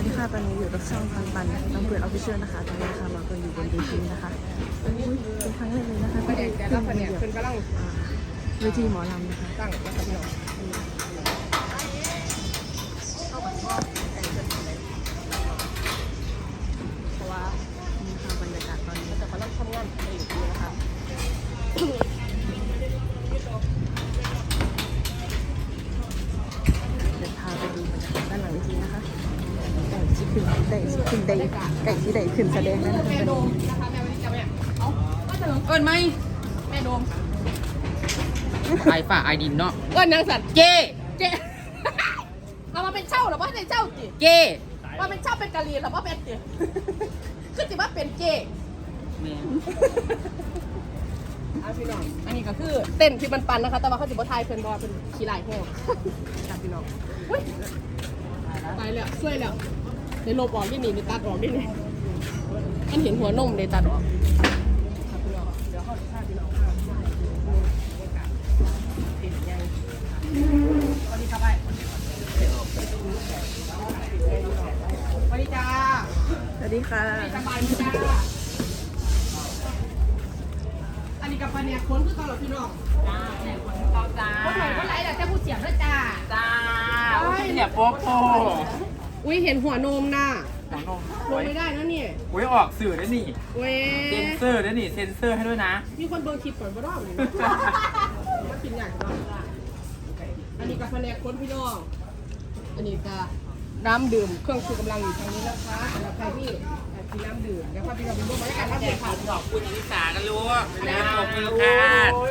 วัสดีค่ะตอนนี้อยู่กับช่องปันปันน้องเปิดออฟฟิเชียลนะคะตอนนี้นะคะเราก็อยู่บนเวทีนะคะอุ๊ยเป็นครั้งแรกเลยนะคะที่ได้ขึ้นแผเวนกทีเพิ่นกำลังเวทีหมอลำนะคะตั้งนะครับพี่น้อ ขึ้นได้ไก่ที่ได้ขึ้นแสดงแล้นแม่โดมนะคะแม่วันนี้จะแม่เอ้าว่าจะเอินไหมแม่โดมไอฝ่าไอดินเนาะเอิ้นางสัตว์เก้เจ๊เอามาเป็นเช่าหรือว่าในเช่าจิเก้ว่าเป็นเช่าเป็นกะลีหรือว่าเป็นจิคือจิว่าเป็นเจ๊แม่ไปนอนอันนี้ก็คือเต้นที่มันปันนะคะ แต่ว่าเขาจะบ่ทายเพิ่นบ่เป็นขี้ลายแห้งค่ะพี่น้องอุ้ยตายแล้วช่วยแล้ว ในลบออกที่นี่ในตัดออกที่นี่มันเห็นหัวนมในตัดออกค่ะพี่น้องเดี๋ยวเขาจะพาพี่น้องพาไปดูบรรยากาศเห็นยังสวัสดีครับไอ้สวัสดีจ้าสวัสดีค่ะสบายไหมจ้าอันนี้กับพันเนี่ยคนคือตลอดพี่น้องจ้าแม่คนเก่าจ้าคนไหนคนไหนแต่จะพูดเสียงด้วยจ้าจ้าอุ้ยเนี่ยโป๊ะโป๊ะ อุ้ยเห็นหัวนมน่ะหัวนมลงไม่ได้นะเนี่ยอุ้ยออกสื่อได้นี่เว้ยเซนเซอร์ได้นี่เซนเซอร์ให้ด้วยนะ มีคนเบิร์คลิปก่อนบ่รอบเลยนะมากินอย่างไรอันนี้กับแผนกคนพี่น้องอันนี้ก็น้ำดื่มเครื่องชูกำลังอยู่ทางนี้นะคะสำหรับใครที่อยากกินน้ำดื่มเดี๋ยวพาพี่น้องไปดูบรรยากาศน้ำดื่มค่ะขอบคุณอนิสากันลูกนะขอบคุณค่ะ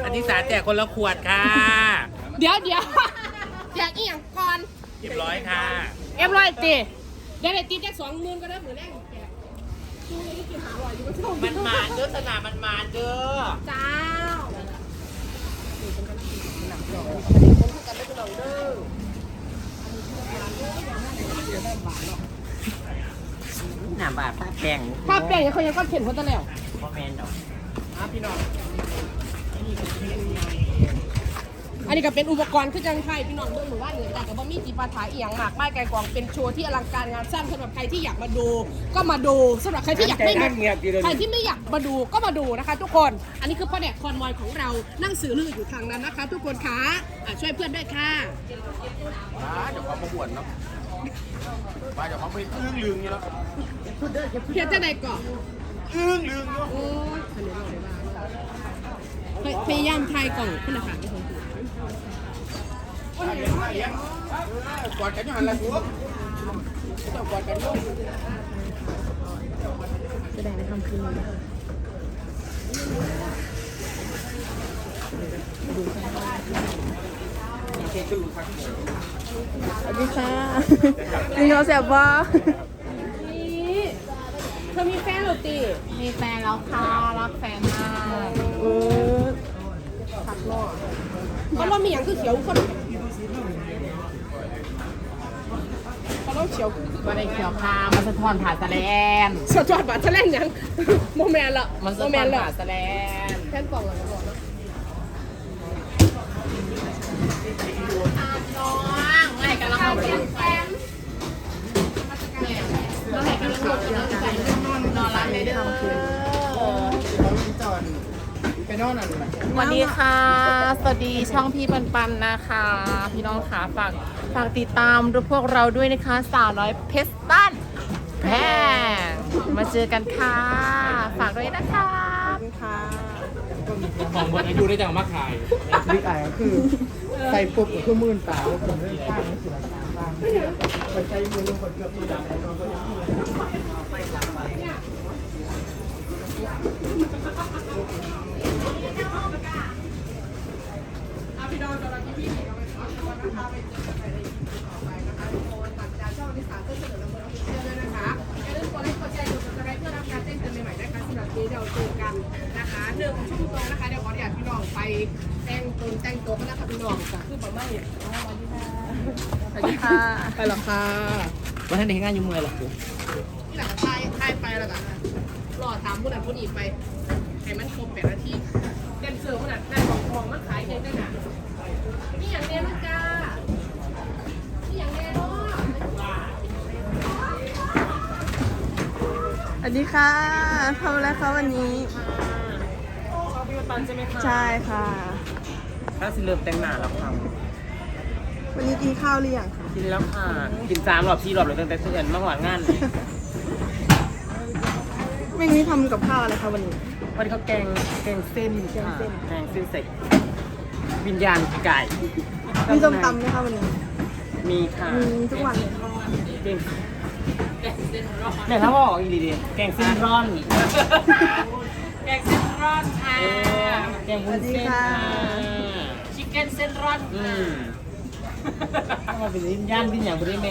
อนิสาแจกคนละขวดค่ะ เดี๋ยวเดี๋ยวแจกอีหยังก่อนเรียบร้อยค่ะ เอ็มร้อยตีเดี๋ยวได้ตีแจกสองหมื่นก็ได้เหมือนแรกแจกช่วงนี้กินหาอร่อยอยู่ก็ช่วงมันมาเด้อสนามมันมาเด้อเจ้านี่เป็นกำลังกินหนักหน่อยอันนี้คนพูดกันไม่เป็นหรอกเด้อหน้าบาดแป้งภาพแปลงยังเขายังก้อนเข็นคนตะแล้วพ่อแมนดอกพี่น้อง อันนี้ก็เป็นอุปกรณ์คือจังไทยพี่น้องเบิ่งหรือว่านเหนือจากกับ่มีจีปาถาเอียงมากไม้ไกลกองเป็นโชว์ที่อลังการงานสร้างสำหรับใครที่อยากมาดู ก็มาดูสำหรับใครที่อยากไม่มาใครที่ไม่อยากมาดูก็มาดูนะคะ ทุกคน อันนี้คือพ่อแดกคอนวอยของเรานั่งสื่อลืออยู่ทางนั้นนะคะ ทุกคนคะอะช่วยเพื่อนด้วยค่ะเดี๋ยวเขามาบวชเนาะมาเดี๋ยวเขาไปอึ้งลืงอยู่แล้วเพียรจะใดก่อนอึ้งลืงอยู่โอ้ยอันาได้บ้างพยายามทายกล่องคุณนะคะ กอดกันอยู่หันละกูต้องกอดกันด้วยแสดงในคำคืนนี้สวัสดีค่ะนี่เขาแสบว่านี่เธอมีแฟนหรือตีมีแฟนแล้วค่ะ รักแฟนมากเออเพราะเรามีอย่างคือเขียวคน เพราะเราเขียวก็ได้เขียวค่ะมันสะท้อนผ่าสะแลนสะจอดบาดทะเล่นยังโมแมนละมันโมสะแมท้อนนละผ่าสะแลนแฟนกล่องอะไรบอกนะน้องไม่กำลังเป็นแฟนเราให้กำลังหมดกำลังใจนอนนอนร้านในเด้อไปนอนนั่นแหละส วัสดีค่ะ สวัสดีช่องพี่ปันปันนะคะ พี่น้องขาฝากฝากติดตามดูพวกเราด้วยนะคะสาวน้อยเพชรบ้านแพงมาเจอกันค่ะ ฝากด้วยนะคะค่ะของบนอายุได้จังมาขายบิ๊กไอก็คือใส่ปุ๊บก็คือมื่นตาแล้วผมเล่นข้างนี่คือราคาบ้างไปใช้มือลงคนเกือบตัวใหญ่นอนก็ยังอา พี่น้องสำหรับที่พี่เห็นเอาไปขอตัวนะคะไปเจอกันใหม่ในอีพีต่อไปนะคะทุกคนฝากจานช่องที่สามเพื่อเสนอลำเบอร์ออฟฟิเชียลด้วยนะคะอย่าลืมกดไลค์กดแชร์กดซับสไครต์เพื่อรับการแจ้งเตือนใหม่ๆนะคะสำหรับวันนี้เราเจอกันนะคะหนึ่งชั่วโมงนะคะเดี๋ยวขออนุญาตพี่น้องไปแต่งตนแต่งตัวกันนะคะพี่น้องจากคือประมาณนี้สวัสดีค่ะสวัสดีค่ะไปหรอค่ะวันท่านเด็กงานยุ่งเมื่อยหรอครูที่หลังทายทายไปแล้วกันรอถามผู้นั้นผู้นี้ไป ให้มันครบแปดนาทีเต็มเสือผู้นั้นนั่นของของมันขายเองได้หนานี่อย่างเนี้ยนะจ้านี่อย่างเนี้ยเนาะวัสดีค่ะทำอะไรคะวันนี้ช่องพี่ปันใช่ไหมคะใช่ค่ะ ถ้าสิเริ่มแต่งหน้าแล้วค่ะวันนี้กินข้าวหรือยังคะกินแล้วค่ะ กินสามรอบสี่รอบเลยตั้งแต่เตือนมาหวานงานเลย แม่งนี่ทำกับข้าวอะไรคะวันนี้ วันนี้เขาแกงแกงเส้นค่ะแกงเส้น แกงเส้นใส่วิญญาณไก่มีส้มตำไหมคะวันนี้มีค่ะมีทุกวันเลยแกงเนี่ยถ้าบอกอีกดีๆแกงเส้นร่อน แกงเส้นร่อนค่ะแกงวุ้นเส้นค่ะชิคเก้นเส้นร่อนอืมถ้ามาเป็นวิญญาณวิญญาณบริเม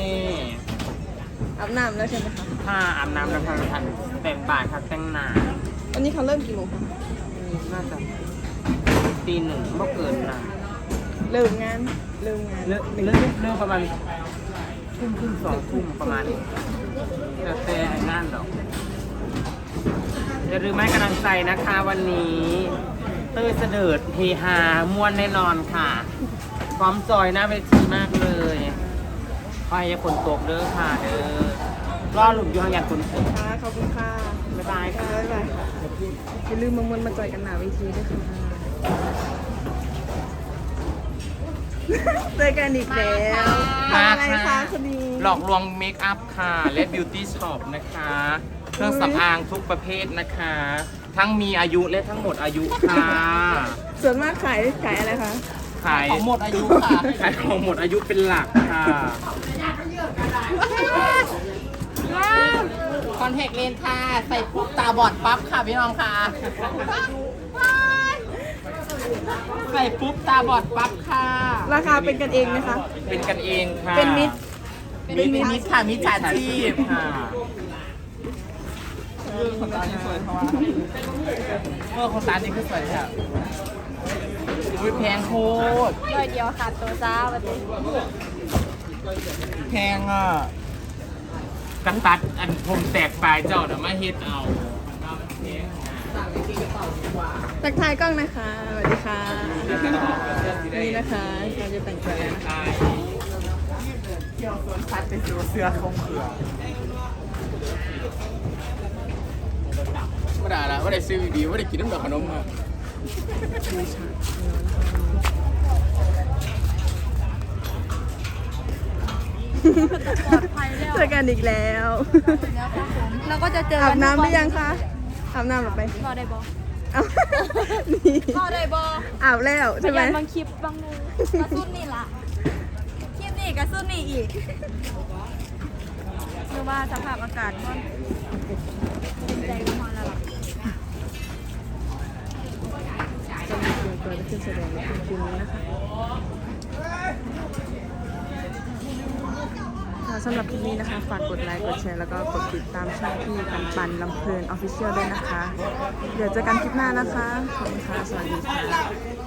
อาบน้ำแล้วใช่ไหมคะถ้าอาบน้ำแล้วทางทันแต่งบ่ายครับแต่งหน้า วันนี้เขาเริ่มกี่โมงคะน่าจะตีหนึ่งเมื่อเกินนะเริ่มงานเริ่มงานเลิกเลิกเลิกประมาณทุ่มครึ่งสองทุ่มประมาณนี้แต่แต่งานดอกอย่าลืมให้กำลังใจนะคะวันนี้เต้ยเสดิร์ดเฮฮามวนแน่นอนค่ะ พร้อมจอยหน้าเวทีมากเลยขอให้ฝนตกเด้อค่ะเด้อ รอหลุมอยู่ห่างจากฝนตกค่ะขอบคุณค่ะบ๊ายบายค่ะค่ะบ๊ายบายอย่าลืมมามวนมาจอยกันหนาเวทีด้วยค่ะเจอกันอีกแล้วทำอะไรคะคนนี้หลอกลวงเมคอัพค่ะและบิวตี้ช็อปนะคะ เครื่องสำอางทุกประเภทนะคะ ทั้งมีอายุและทั้งหมดอายุค่ะ ส่วนมากขายขายอะไรคะขายของหมดอายุค่ะขายของหมดอายุเป็นหลักค่ะค อนแทคเลนส์ค่ะ ใส่ปุ๊บตาบอดปั๊บค่ะพี่น้องค่ะ ใส่ปุ๊บตาบอดปั๊บค่ะ ราคาเป็นกันเองไหมคะ เป็นกันเองค่ะเป็นมิตรเป็นมิตรค่ะมิจฉาชีพค่ะเมื่อคนตาที่สวยค่ะอุ้ยแพงโคตรร้อยเดียวค่ะตัวจ้าวันนี้แพงอะ กันตัดอันผมแตกปลายเจ้าเดี๋ยวมาเฮ็ดเอาทักทายกล้องนะคะ สวัสดีค่ะ นี่นะคะเราจะแต่งตัวแล้วนะคะตัดเป็นเสื้อคงเขือไม่ได้ละไม่ได้ซื้อดีไม่ได้กินน้ำดอกขนมอะ เจอกันอีกแล้วเราก็จะเจออากับน้ำหรือยังคะอาบน้ำหรือไปพอได้บอเอานี่พอได้บออาบแล้วใช่ไหมยันบางคลิปบางนูกระสุนนี่ละคลิปนี่กระสุนนี่อีกคือว่าสภาพอากาศมันเป็นใจก็พอแล้วล่ะจะมีเตรียมตัวจะขึ้นแสดงในคืนนี้นะคะ ค่ะสำหรับคลิปนี้นะคะ ฝากกดไลค์ กดแชร์ แล้วก็กดติดตามช่องพี่ปันปันลำเพลินออฟฟิเชียลด้วยนะคะ เดี๋ยวเจอกันคลิปหน้านะคะ ขอบคุณค่ะ สวัสดีค่ะ